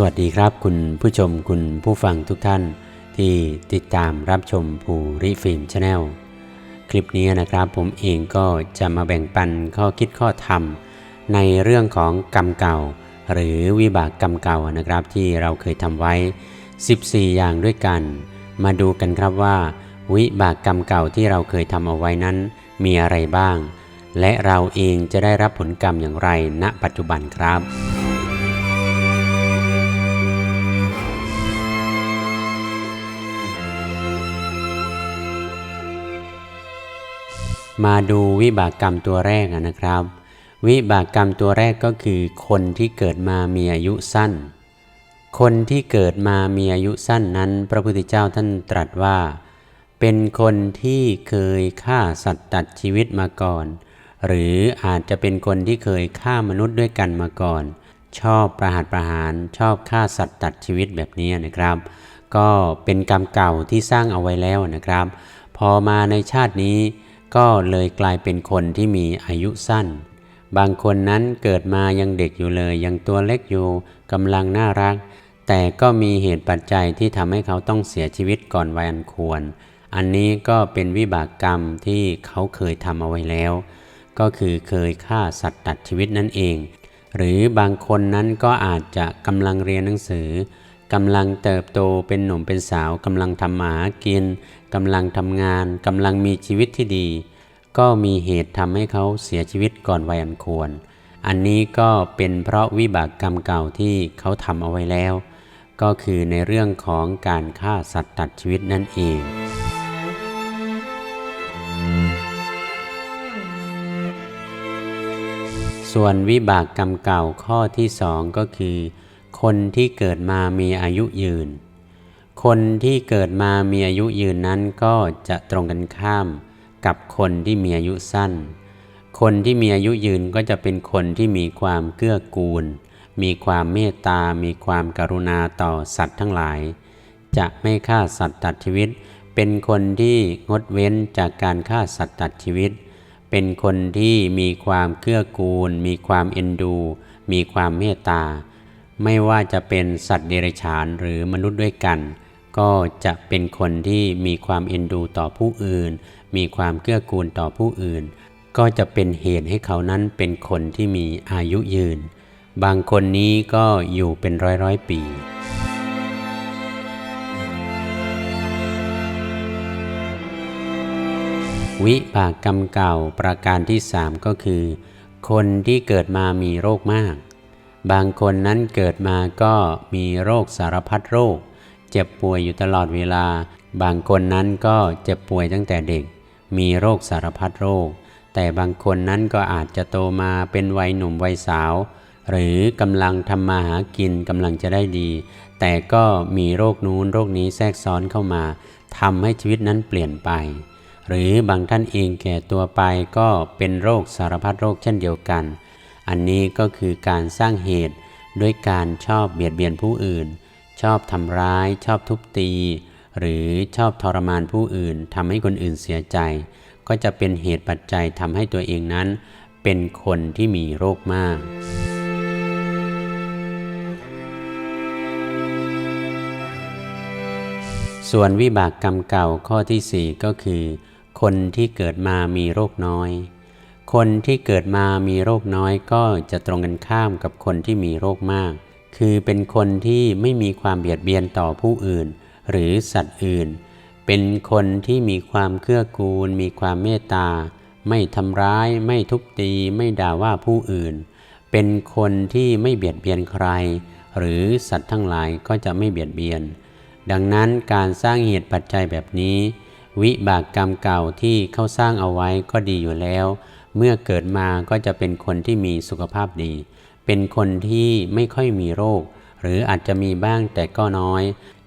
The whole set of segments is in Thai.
สวัสดีครับคุณผู้ชมคุณผู้ฟังทุกท่าน ที่ติดตามรับชมภูริฟิล์มชาแนลคลิปนี้นะครับผมเองก็จะมาแบ่งปันข้อคิดข้อธรรม ในเรื่องของกรรมเก่า หรือวิบากกรรมเก่านะครับ ที่เราเคยทำไว้ 14 อย่างด้วยกัน มาดูกันครับว่า วิบากกรรมเก่าที่เราเคยทำเอาไว้นั้น มีอะไรบ้าง และเราเองจะได้รับผลกรรมอย่างไรณ ปัจจุบันครับ มาดูวิบากกรรมตัวแรกนะครับ วิบากกรรมตัวแรกก็คือคนที่เกิดมามีอายุสั้น คนที่เกิดมามีอายุสั้นนั้น พระพุทธเจ้าท่านตรัสว่า เป็นคนที่เคยฆ่าสัตว์ตัดชีวิตมาก่อน หรืออาจจะเป็นคนที่เคยฆ่ามนุษย์ด้วยกันมาก่อน ชอบประหัตประหารชอบฆ่าสัตว์ตัดชีวิตแบบนี้นะครับ ก็เป็นกรรมเก่าที่สร้างเอาไว้แล้วนะครับ พอมาในชาตินี้ ก็เลยกลายเป็นคนที่มีอายุสั้น บางคนนั้นเกิดมายังเด็กอยู่เลย ยังตัวเล็กอยู่กำลังน่ารัก แต่ก็มีเหตุปัจจัยที่ทำให้เขาต้องเสียชีวิตก่อนวัยอันควร อันนี้ก็เป็นวิบากกรรมที่เขาเคยทำเอาไว้แล้ว ก็คือเคยฆ่าสัตว์ตัดชีวิตนั่นเอง หรือบางคนนั้นก็อาจจะกำลังเรียนหนังสือ กำลังเติบโตเป็นหนุ่มเป็นสาวกำลังทำมาหากินกำลังทำงานกำลังมีชีวิตที่ดี ก็มีเหตุทำให้เขาเสียชีวิตก่อนวัยอันควร อันนี้ก็เป็นเพราะวิบากกรรมเก่าที่เขาทำเอาไว้แล้ว ก็คือในเรื่องของการฆ่าสัตว์ตัดชีวิตนั่นเองส่วนวิบากกรรมเก่าข้อที่สองก็คือ คนที่เกิดมามีอายุยืน คนที่เกิดมามีอายุยืนนั้นก็จะตรงกันข้ามกับคนที่มีอายุสั้น คนที่มีอายุยืนก็จะเป็นคนที่มีความเกื้อกูล มีความเมตตา มีความกรุณาต่อสัตว์ทั้งหลาย จะไม่ฆ่าสัตว์ตัดชีวิต เป็นคนที่งดเว้นจากการฆ่าสัตว์ตัดชีวิต เป็นคนที่มีความเกื้อกูล มีความเอ็นดู มีความเมตตา ไม่ว่าจะเป็นสัตว์เดรัจฉานหรือมนุษย์ด้วยกัน ก็จะเป็นคนที่มีความเอ็นดูต่อผู้อื่น มีความเกื้อกูลต่อผู้อื่น ก็จะเป็นเหตุให้เขานั้นเป็นคนที่มีอายุยืน บางคนนี้ก็อยู่เป็นร้อยร้อยปีวิบากกรรมเก่าประการที่สามก็คือ คนที่เกิดมามีโรคมาก บางคนนั้นเกิดมาก็มีโรคสารพัดโรค เจ็บป่วยอยู่ตลอดเวลา บางคนนั้นก็เจ็บป่วยตั้งแต่เด็ก มีโรคสารพัดโรค แต่บางคนนั้นก็อาจจะโตมาเป็นวัยหนุ่มวัยสาว หรือกำลังทำมาหากินกำลังจะได้ดี แต่ก็มีโรคนู้นโรคนี้แทรกซ้อนเข้ามาทำให้ชีวิตนั้นเปลี่ยนไป หรือบางท่านเองแก่ตัวไปก็เป็นโรคสารพัดโรคเช่นเดียวกัน อันนี้ก็คือการสร้างเหตุด้วยการชอบเบียดเบียนผู้อื่น ชอบทำร้าย ชอบทุบตี หรือชอบทรมานผู้อื่นทำให้คนอื่นเสียใจ ก็จะเป็นเหตุปัจจัยทำให้ตัวเองนั้น เป็นคนที่มีโรคมากส่วนวิบากกรรมเก่าข้อที่สี่ก็คือ คนที่เกิดมามีโรคน้อย คนที่เกิดมามีโรคน้อยก็จะตรงกันข้ามกับคนที่มีโรคมาก คือเป็นคนที่ไม่มีความเบียดเบียนต่อผู้อื่น หรือสัตว์อื่น เป็นคนที่มีความเกื้อกูล มีความเมตตา ไม่ทำร้าย ไม่ทุบตี ไม่ด่าว่าผู้อื่น เป็นคนที่ไม่เบียดเบียนใคร หรือสัตว์ทั้งหลายก็จะไม่เบียดเบียน ดังนั้นการสร้างเหตุปัจจัยแบบนี้ วิบากกรรมเก่าที่เขาสร้างเอาไว้ก็ดีอยู่แล้ว เมื่อเกิดมาก็จะเป็นคนที่มีสุขภาพดี เป็นคนที่ไม่ค่อยมีโรค หรืออาจจะมีบ้างแต่ก็น้อย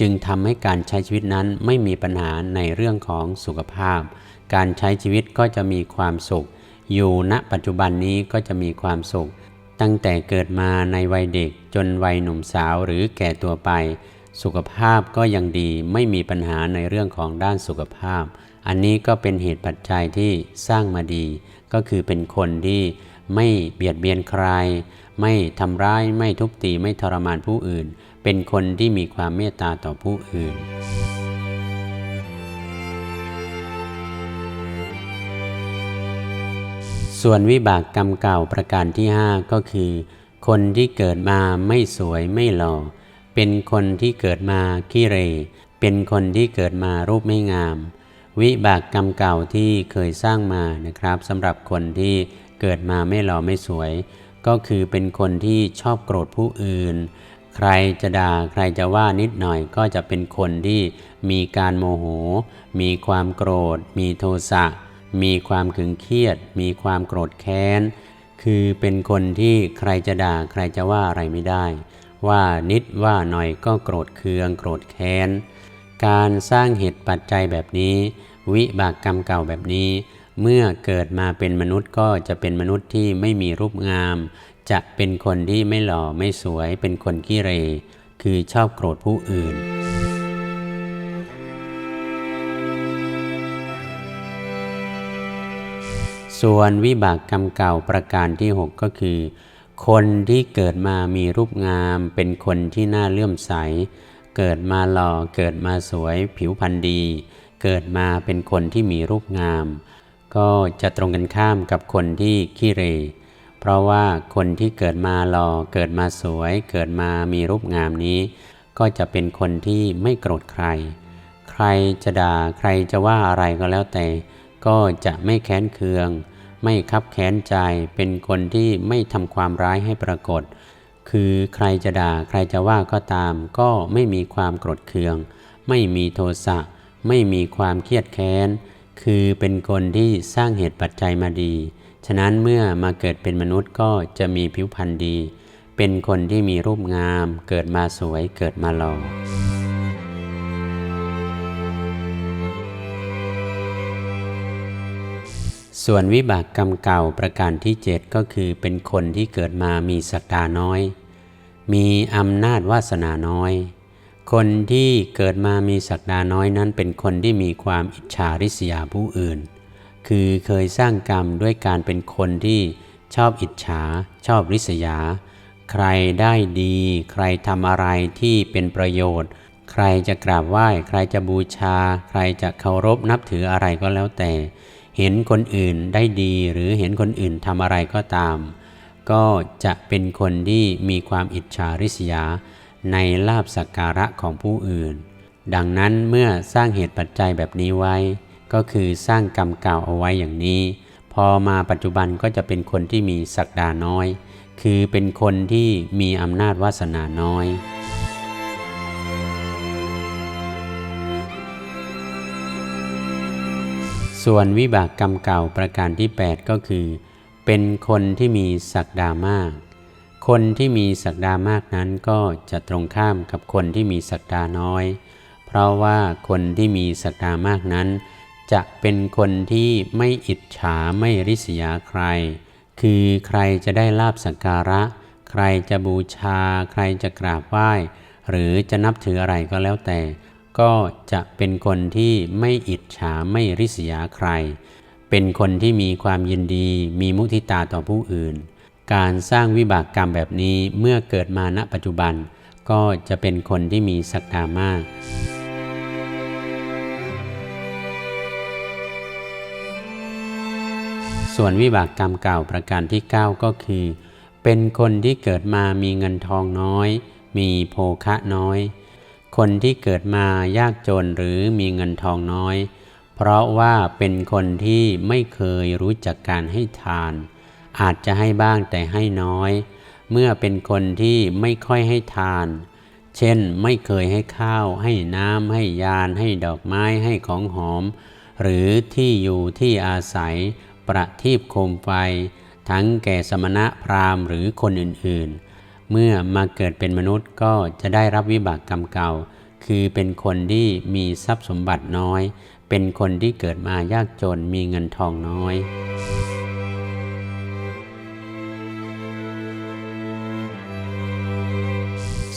จึงทำให้การใช้ชีวิตนั้นไม่มีปัญหาในเรื่องของสุขภาพ การใช้ชีวิตก็จะมีความสุข อยู่ณปัจจุบันนี้ก็จะมีความสุข ตั้งแต่เกิดมาในวัยเด็กจนวัยหนุ่มสาวหรือแก่ตัวไป สุขภาพก็ยังดีไม่มีปัญหาในเรื่องของด้านสุขภาพ อันนี้ก็เป็นเหตุปัจจัยที่สร้างมาดี ก็คือเป็นคนที่ไม่เบียดเบียนใคร ไม่ทำร้าย ไม่ทุบตี ไม่ทรมานผู้อื่น เป็นคนที่มีความเมตตาต่อผู้อื่น ส่วนวิบากกรรมเก่าประการที่ 5 ก็คือ คนที่เกิดมาไม่สวยไม่หล่อ เป็นคนที่เกิดมาขี้เร เป็นคนที่เกิดมารูปไม่งาม วิบากกรรมเก่าที่เคยสร้างมานะครับสำหรับคนที่เกิดมาไม่หล่อไม่สวย ก็คือเป็นคนที่ชอบโกรธผู้อื่น ใครจะด่าใครจะว่านิดหน่อยก็จะเป็นคนที่มีการโมโห มีความโกรธ มีโทสะมีความขึงเครียด มีความโกรธแค้น คือเป็นคนที่ใครจะด่าใครจะว่าอะไรไม่ได้ ว่านิดว่าหน่อยก็โกรธเคืองโกรธแค้น การสร้างเหตุปัจจัยแบบนี้ วิบากกรรมเก่าแบบนี้ เมื่อเกิดมาเป็นมนุษย์ก็จะเป็นมนุษย์ที่ไม่มีรูปงาม จะเป็นคนที่ไม่หล่อไม่สวย เป็นคนขี้เร คือชอบโกรธผู้อื่นส่วนวิบากกรรมเก่าประการที่ 6 ก็คือ คนที่เกิดมามีรูปงาม เป็นคนที่น่าเลื่อมใส เกิดมาหล่อเกิดมาสวยผิวพรรณดี เกิดมาเป็นคนที่มีรูปงาม ก็จะตรงกันข้ามกับคนที่ขี้เร เพราะว่าคนที่เกิดมาหล่อเกิดมาสวย เกิดมามีรูปงามนี้ ก็จะเป็นคนที่ไม่โกรธใคร ใครจะด่าใครจะว่าอะไรก็แล้วแต่ ก็จะไม่แค้นเคือง ไม่คับแค้นใจเป็นคนที่ไม่ทำความร้ายให้ปรากฏ คือใครจะด่าใครจะว่าก็ตาม ก็ไม่มีความโกรธเคือง ไม่มีโทสะไม่มีความเครียดแค้น คือเป็นคนที่สร้างเหตุปัจจัยมาดี ฉะนั้นเมื่อมาเกิดเป็นมนุษย์ก็จะมีผิวพรรณดี เป็นคนที่มีรูปงาม เกิดมาสวยเกิดมาหล่อ ส่วนวิบากกรรมเก่าประการที่ 7 ก็คือเป็นคนที่เกิดมามีศักดาน้อย มีอำนาจวาสนาน้อย คนที่เกิดมามีศักดาน้อยนั้น เป็นคนที่มีความอิจฉาริษยาผู้อื่น คือเคยสร้างกรรมด้วยการเป็นคนที่ชอบอิจฉา ชอบริษยา ใครได้ดี ใครทำอะไรที่เป็นประโยชน์ ใครจะกราบไหว้ ใครจะบูชา ใครจะเคารพนับถืออะไรก็แล้วแต่ เห็นคนอื่นได้ดีหรือเห็นคนอื่นทำอะไรก็ตาม ก็จะเป็นคนที่มีความอิจฉาริษยาในลาบสักการะของผู้อื่น ดังนั้นเมื่อสร้างเหตุปัจจัยแบบนี้ไว้ ก็คือสร้างกรรมเก่าเอาไว้อย่างนี้ พอมาปัจจุบันก็จะเป็นคนที่มีศักดาน้อย คือเป็นคนที่มีอำนาจวาสนาน้อย ส่วนวิบากกรรมเก่าประการที่ 8 ก็คือ เป็นคนที่มีศักดามาก คนที่มีศักดามากนั้นก็จะตรงข้ามกับคนที่มีศักดาน้อย เพราะว่าคนที่มีศักดามากนั้น จะเป็นคนที่ไม่อิจฉาไม่ริษยาใคร คือใครจะได้ลาบสักการะ ใครจะบูชา ใครจะกราบไหว้ หรือจะนับถืออะไรก็แล้วแต่ ก็จะเป็นคนที่ไม่อิจฉาไม่ริษยาใคร เป็นคนที่มีความยินดี มีมุทิตาต่อผู้อื่น การสร้างวิบากกรรมแบบนี้เมื่อเกิดมาณปัจจุบัน ก็จะเป็นคนที่มีศักดามากส่วนวิบากกรรมเก่าประการที่ 9 ก็คือ เป็นคนที่เกิดมามีเงินทองน้อย มีโภคะน้อย คนที่เกิดมายากจนหรือมีเงินทองน้อย เพราะว่าเป็นคนที่ไม่เคยรู้จักการให้ทาน อาจจะให้บ้างแต่ให้น้อย เมื่อเป็นคนที่ไม่ค่อยให้ทาน เช่นไม่เคยให้ข้าว ให้น้ำให้ยานให้ดอกไม้ให้ของหอม หรือที่อยู่ที่อาศัย ประทีปโคมไฟ ทั้งแก่สมณะพราหมณ์หรือคนอื่นๆ เมื่อมาเกิดเป็นมนุษย์ก็จะได้รับวิบากกรรมเก่า คือเป็นคนที่มีทรัพย์สมบัติน้อย เป็นคนที่เกิดมายากจนมีเงินทองน้อย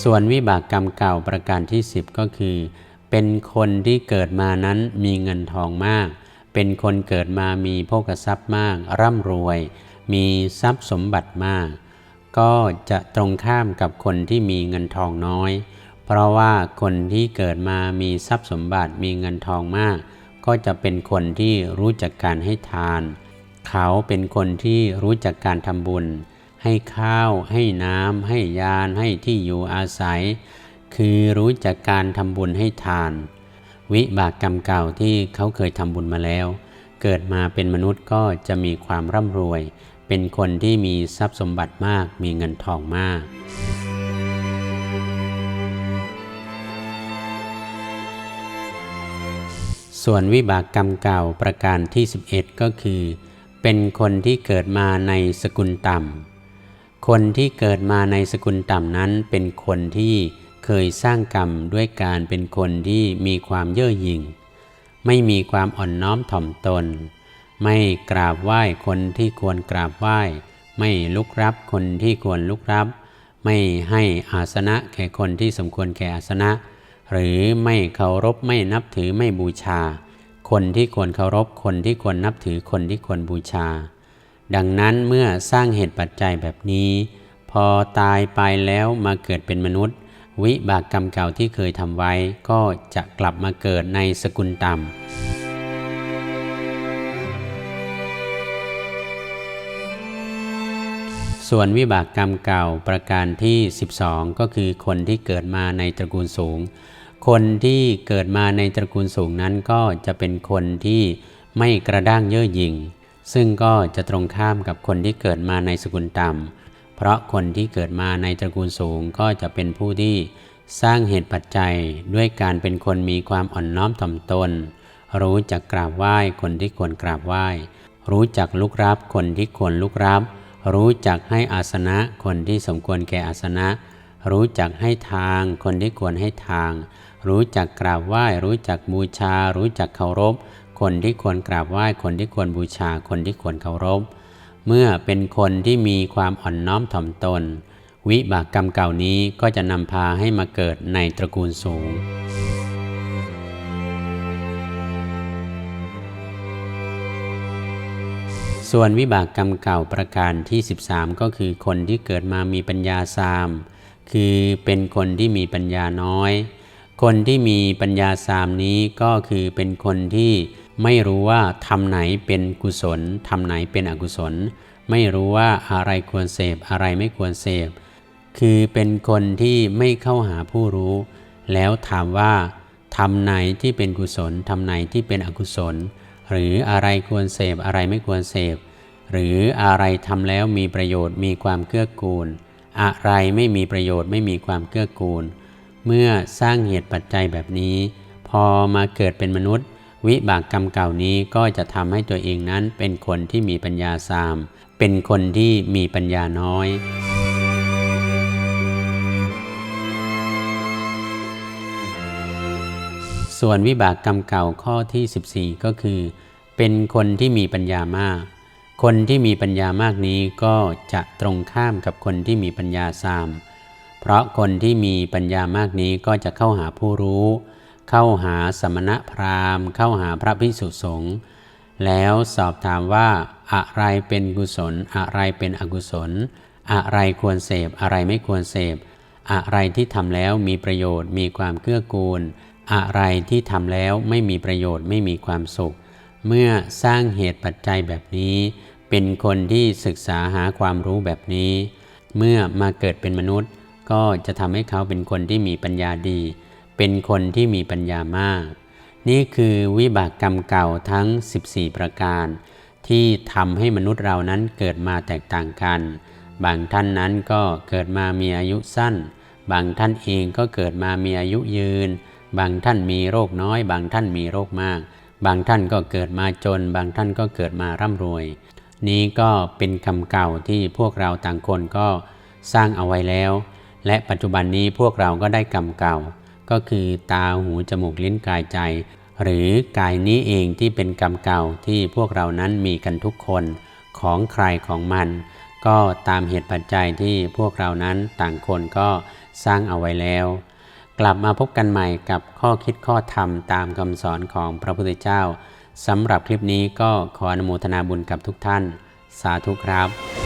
ส่วนวิบากกรรมเก่าประการที่ 10 ก็คือ เป็นคนที่เกิดมานั้นมีเงินทองมาก เป็นคนเกิดมามีโภคทรัพย์มาก ร่ำรวย มีทรัพย์สมบัติมาก ก็จะตรงข้ามกับคนที่มีเงินทองน้อย เพราะว่าคนที่เกิดมามีทรัพย์สมบัติมีเงินทองมาก ก็จะเป็นคนที่รู้จักการให้ทาน เขาเป็นคนที่รู้จักการทำบุญ ให้ข้าว ให้น้ำให้ยาน ให้ที่อยู่อาศัย คือรู้จักการทำบุญให้ทาน วิบากกรรมเก่าที่เขาเคยทำบุญมาแล้ว เกิดมาเป็นมนุษย์ก็จะมีความร่ำรวย เป็นคนที่มีทรัพย์สมบัติมาก มีเงินทองมาก ส่วนวิบากกรรมเก่าประการที่ 11 ก็คือ เป็นคนที่เกิดมาในสกุลต่ำ คนที่เกิดมาในสกุลต่ำนั้นเป็นคนที่เคยสร้างกรรมด้วยการเป็นคนที่มีความเย่อหยิ่ง ไม่มีความอ่อนน้อมถ่อมตน ไม่กราบไหว้คนที่ควรกราบไหว้ ไม่ลุกรับคนที่ควรลุกรับ ไม่ให้อาสนะแก่คนที่สมควรแก่อาสนะ หรือไม่เคารพไม่นับถือไม่บูชา คนที่ควรเคารพคนที่ควรนับถือคนที่ควรบูชา ดังนั้นเมื่อสร้างเหตุปัจจัยแบบนี้ พอตายไปแล้วมาเกิดเป็นมนุษย์ วิบากกรรมเก่าที่เคยทำไว้ ก็จะกลับมาเกิดในสกุลต่ำ ส่วนวิบากกรรมเก่าประการที่ 12 ก็คือคนที่เกิดมาในตระกูลสูง คนที่เกิดมาในตระกูลสูงนั้นก็จะเป็นคนที่ไม่กระด้างเย่อหยิ่ง ซึ่งก็จะตรงข้ามกับคนที่เกิดมาในสกุลต่ำ เพราะคนที่เกิดมาในตระกูลสูงก็จะเป็นผู้ที่สร้างเหตุปัจจัยด้วยการเป็นคนมีความอ่อนน้อมถ่อมตน รู้จักกราบไหว้คนที่ควรกราบไหว้ รู้จักลุกรับคนที่ควรลุกรับ รู้จักให้อาสนะ คนที่สมควรแก่อาสนะ รู้จักให้ทาง คนที่ควรให้ทาง รู้จักกราบไหว้ รู้จักบูชา รู้จักเคารพ คนที่ควรกราบไหว้ คนที่ควรบูชา คนที่ควรเคารพ เมื่อเป็นคนที่มีความอ่อนน้อมถ่อมตน วิบากกรรมเก่านี้ก็จะนำพาให้มาเกิดในตระกูลสูง ส่วนวิบากกรรมเก่าประการที่ 13 ก็คือคนที่เกิดมามีปัญญาสาม คือเป็นคนที่มีปัญญาน้อย คนที่มีปัญญาสามนี้ก็คือเป็นคนที่ไม่รู้ว่าทำไหนเป็นกุศลทำไหนเป็นอกุศล ไม่รู้ว่าอะไรควรเสพอะไรไม่ควรเสพ คือเป็นคนที่ไม่เข้าหาผู้รู้ แล้วถามว่าทำไหนที่เป็นกุศลทำไหนที่เป็นอกุศล หรืออะไรควรเสพอะไรไม่ควรเสพ หรืออะไรทำแล้วมีประโยชน์มีความเกื้อกูล อะไรไม่มีประโยชน์ไม่มีความเกื้อกูล เมื่อสร้างเหตุปัจจัยแบบนี้ พอมาเกิดเป็นมนุษย์ วิบากกรรมเก่านี้ก็จะทำให้ตัวเองนั้นเป็นคนที่มีปัญญาสาม เป็นคนที่มีปัญญาน้อย ส่วนวิบากกรรมเก่าข้อที่ 14 ก็คือ เป็นคนที่มีปัญญามาก คนที่มีปัญญามากนี้ก็จะตรงข้ามกับคนที่มีปัญญาสาม เพราะคนที่มีปัญญามากนี้ก็จะเข้าหาผู้รู้ เข้าหาสมณพราหมณ์ เข้าหาพระภิกษุสงฆ์ แล้วสอบถามว่าอะไรเป็นกุศล อะไรเป็นอกุศล อะไรควรเสพ อะไรไม่ควรเสพ อะไรที่ทำแล้วมีประโยชน์ มีความเกื้อกูล อะไรที่ทำแล้วไม่มีประโยชน์ไม่มีความสุข เมื่อสร้างเหตุปัจจัยแบบนี้ เป็นคนที่ศึกษาหาความรู้แบบนี้ เมื่อมาเกิดเป็นมนุษย์ ก็จะทำให้เขาเป็นคนที่มีปัญญาดี เป็นคนที่มีปัญญามาก นี่คือวิบากกรรมเก่าทั้ง 14 ประการ ที่ทำให้มนุษย์เรานั้นเกิดมาแตกต่างกัน บางท่านนั้นก็เกิดมามีอายุสั้น บางท่านเองก็เกิดมามีอายุยืน บางท่านมีโรคน้อย บางท่านมีโรคมาก บางท่านก็เกิดมาจน บางท่านก็เกิดมาร่ำรวย นี้ก็เป็นคำเก่าที่พวกเราต่างคนก็สร้างเอาไว้แล้ว และปัจจุบันนี้พวกเราก็ได้กรรมเก่า ก็คือตาหูจมูกลิ้นกายใจ หรือกายนี้เองที่เป็นกรรมเก่าที่พวกเรานั้นมีกันทุกคนของใครของมัน ก็ตามเหตุปัจจัยที่พวกเรานั้นต่างคนก็สร้างเอาไว้แล้ว กลับมาพบกันใหม่กับข้อคิดข้อธรรมตามคำสอนของพระพุทธเจ้าสำหรับคลิปนี้ก็ขออนุโมทนาบุญกับทุกท่าน สาธุครับ